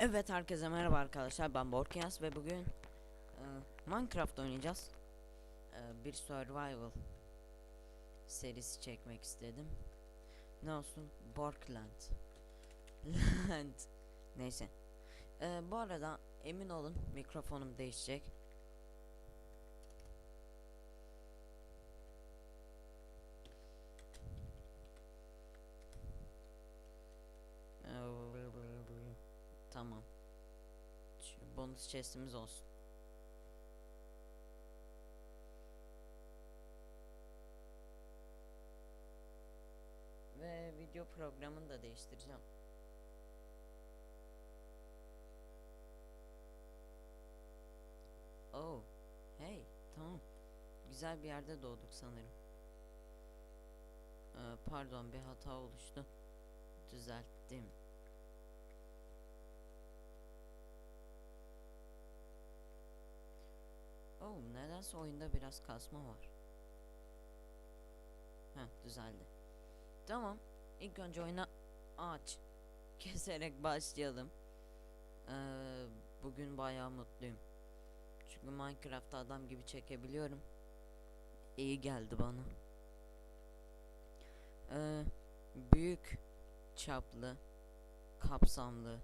Evet herkese merhaba arkadaşlar ben Borkias ve bugün e, Minecraft oynayacağız. E, bir survival serisi çekmek istedim. Ne olsun? Borkland. Land. Neyse. E, bu arada emin olun mikrofonum değişecek. E, Tamam. Şu bonus chest'imiz olsun. Ve video programını da değiştireceğim. Oh, hey, tamam. Güzel bir yerde doğduk sanırım. Ee, pardon, bir hata oluştu. Düzelttim. Oh, nedense oyunda biraz kasma var. Heh, düzeldi. Tamam. İlk önce oyuna ağaç keserek başlayalım. Ee, bugün bayağı mutluyum. Çünkü Minecraft'ta adam gibi çekebiliyorum. İyi geldi bana. Ee, büyük çaplı, kapsamlı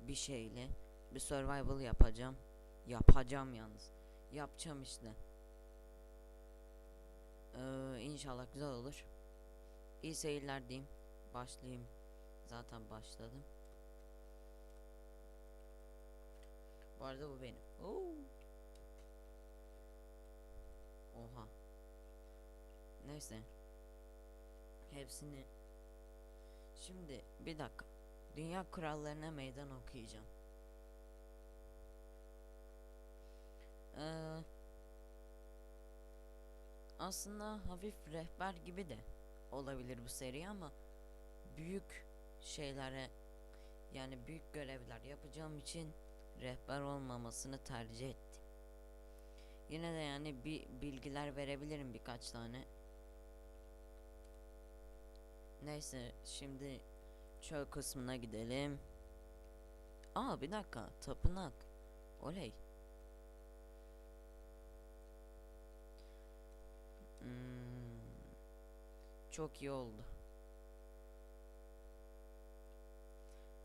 bir şeyle bir survival yapacağım. Yapacağım yalnız. Yapacağım işte. Ee, inşallah güzel olur. İyi seyirler diyeyim. Başlayayım. Zaten başladım. Bu arada bu benim. Oo. Oha. Neyse. Hepsini Şimdi bir dakika. Dünya kurallarına meydan okuyacağım. Ee, aslında hafif rehber gibi de olabilir bu seri ama büyük şeylere yani büyük görevler yapacağım için rehber olmamasını tercih ettim. Yine de yani bir bilgiler verebilirim birkaç tane. Neyse şimdi çöl kısmına gidelim. Aa bir dakika tapınak. Oley. Çok iyi oldu.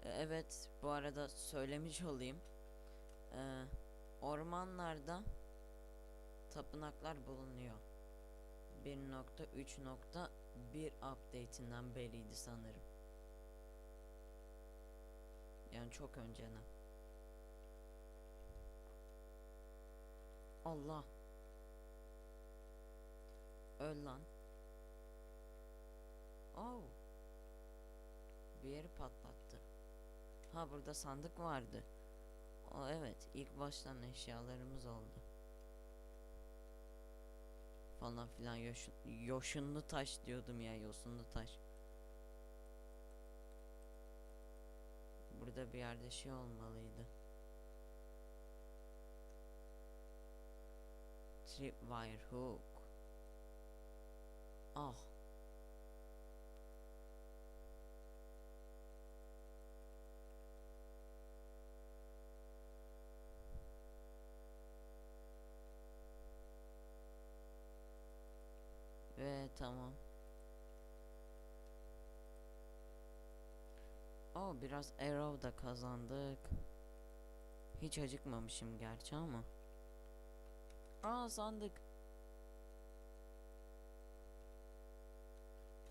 E, Evet, bu arada söylemiş olayım. Ee, ormanlarda tapınaklar bulunuyor. 1.3.1 update'inden beriydi sanırım. Yani çok önceden. Allah. Öl lan. Oh. Bir yeri patlattı. Ha burada sandık vardı. O evet ilk baştan eşyalarımız oldu. Falan filan yoşun, yoşunlu taş diyordum ya yosunlu taş. Burada bir yerde şey olmalıydı. Tripwire hook. Ah. Ve tamam. O biraz arrow da kazandık. Hiç acıkmamışım gerçi ama. Aa sandık.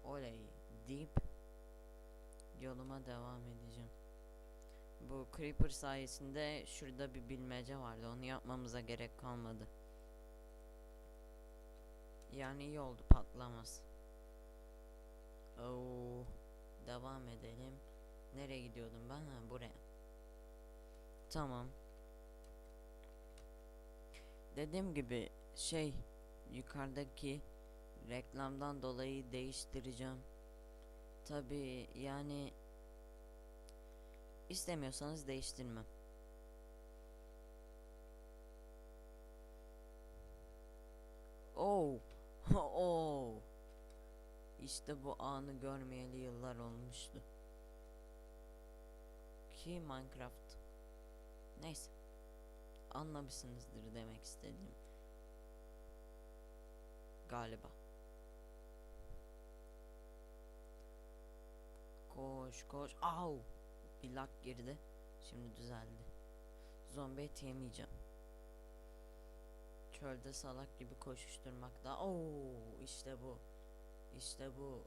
Oley deyip yoluma devam edeceğim. Bu creeper sayesinde şurada bir bilmece vardı. Onu yapmamıza gerek kalmadı. Yani iyi oldu patlamaz. Oo, devam edelim. Nereye gidiyordum ben? Ha, buraya. Tamam. Dediğim gibi şey yukarıdaki reklamdan dolayı değiştireceğim. Tabi yani istemiyorsanız değiştirmem. Oh. oh. İşte bu anı görmeyeli yıllar olmuştu. Ki Minecraft Neyse. Anlamışsınızdır demek istediğim. Galiba. Koş koş. Au. Bir lak girdi. Şimdi düzeldi. Zombi eti yemeyeceğim. Çölde salak gibi koşuşturmakta. Oo işte bu. İşte bu.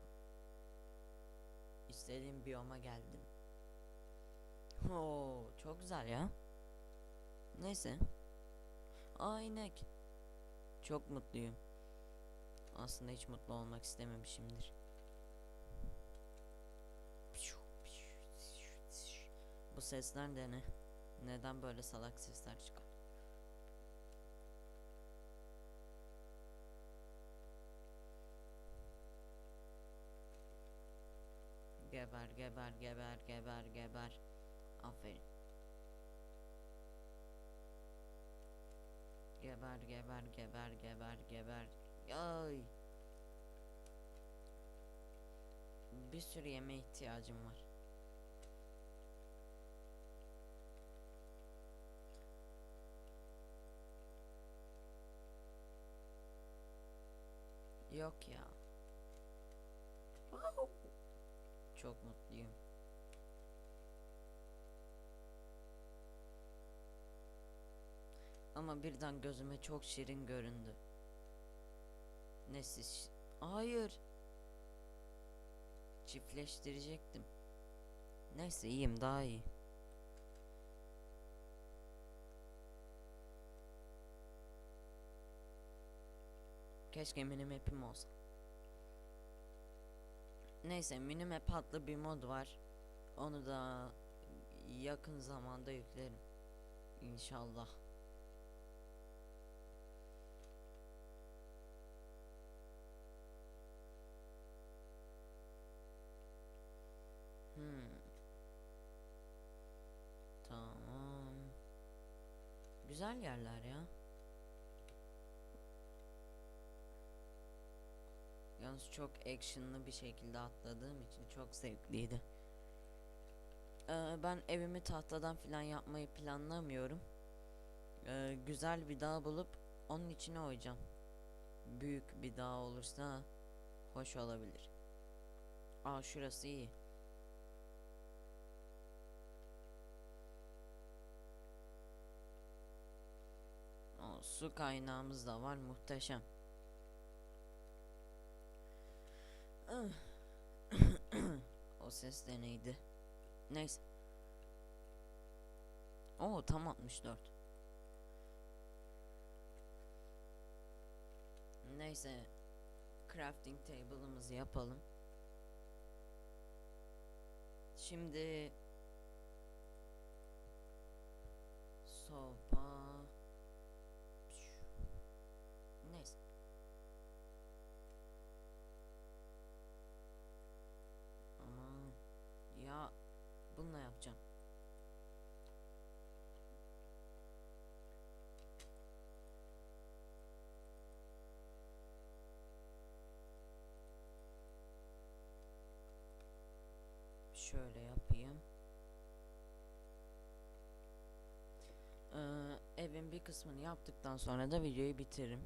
İstediğim biyoma geldim. Oo çok güzel ya. Neyse. Aa inek. Çok mutluyum. Aslında hiç mutlu olmak istememişimdir. Bu sesler de ne? Neden böyle salak sesler çıkar? Geber geber geber geber geber. Aferin. Geber geber geber geber geber. Ay. Bir sürü yeme ihtiyacım var. Yok ya. Çok mutluyum. Ama birden gözüme çok şirin göründü. Nesiz? şi- Hayır. Çiftleştirecektim. Neyse iyiyim daha iyi. Keşke minimap'im olsa. Neyse minimap adlı bir mod var. Onu da yakın zamanda yüklerim. İnşallah. Hmm. Tamam. Güzel yerler ya. Yalnız çok actionlı bir şekilde atladığım için çok zevkliydi. Ee, ben evimi tahtadan falan yapmayı planlamıyorum. Ee, güzel bir dağ bulup onun içine oyacağım. Büyük bir dağ olursa hoş olabilir. Aa şurası iyi. O, su kaynağımız da var muhteşem. Ses de neydi? Neyse. Oo tam 64. Neyse. Crafting table'ımızı yapalım. Şimdi sopa bununla yapacağım. Şöyle yapayım. Ee, evin bir kısmını yaptıktan sonra da videoyu bitiririm.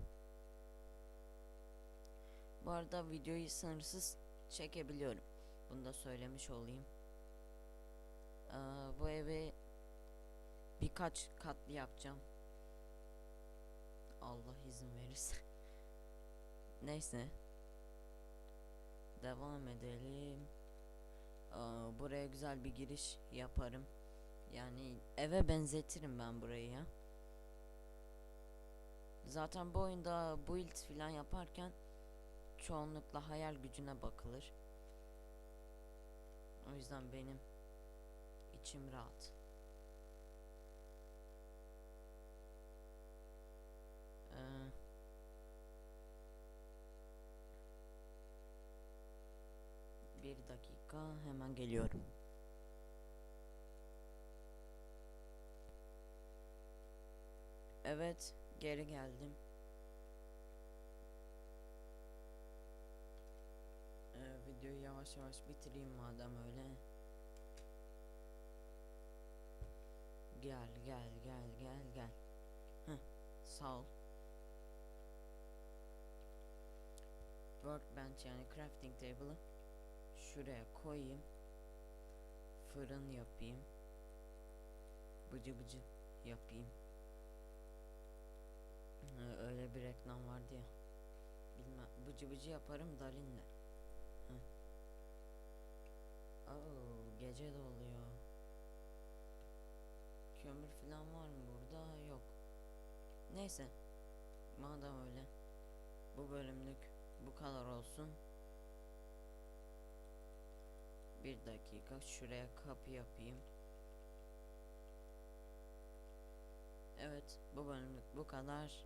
Bu arada videoyu sınırsız çekebiliyorum. Bunu da söylemiş olayım. Ee, bu evi birkaç katlı yapacağım. Allah izin verirse. Neyse. Devam edelim. Aa, buraya güzel bir giriş yaparım. Yani eve benzetirim ben burayı ya. Zaten bu oyunda build falan yaparken çoğunlukla hayal gücüne bakılır. O yüzden benim içim rahat. Ee, bir dakika hemen geliyorum. Evet, geri geldim. Ee, videoyu yavaş yavaş bitireyim madem öyle. Gel gel gel gel gel. Heh, sağ ol. Workbench yani crafting table'ı şuraya koyayım. Fırın yapayım. Bıcı bıcı yapayım. Ee, öyle bir reklam vardı ya. Bilmem bıcı bıcı yaparım Dalin'le. Heh. Oo, gece de oluyor. Kömür falan var mı burada? Yok. Neyse. Madem öyle. Bu bölümlük bu kadar olsun. Bir dakika şuraya kapı yapayım. Evet bu bölümlük bu kadar.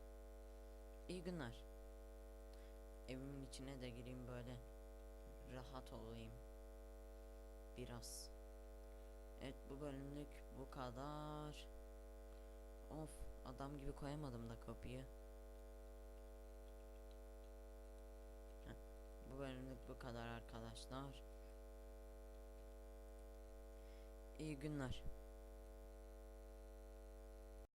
İyi günler. Evimin içine de gireyim böyle. Rahat olayım. Biraz. Evet bu bölümlük bu kadar. Of adam gibi koyamadım da kapıyı. Bu bölümlük bu kadar arkadaşlar. İyi günler.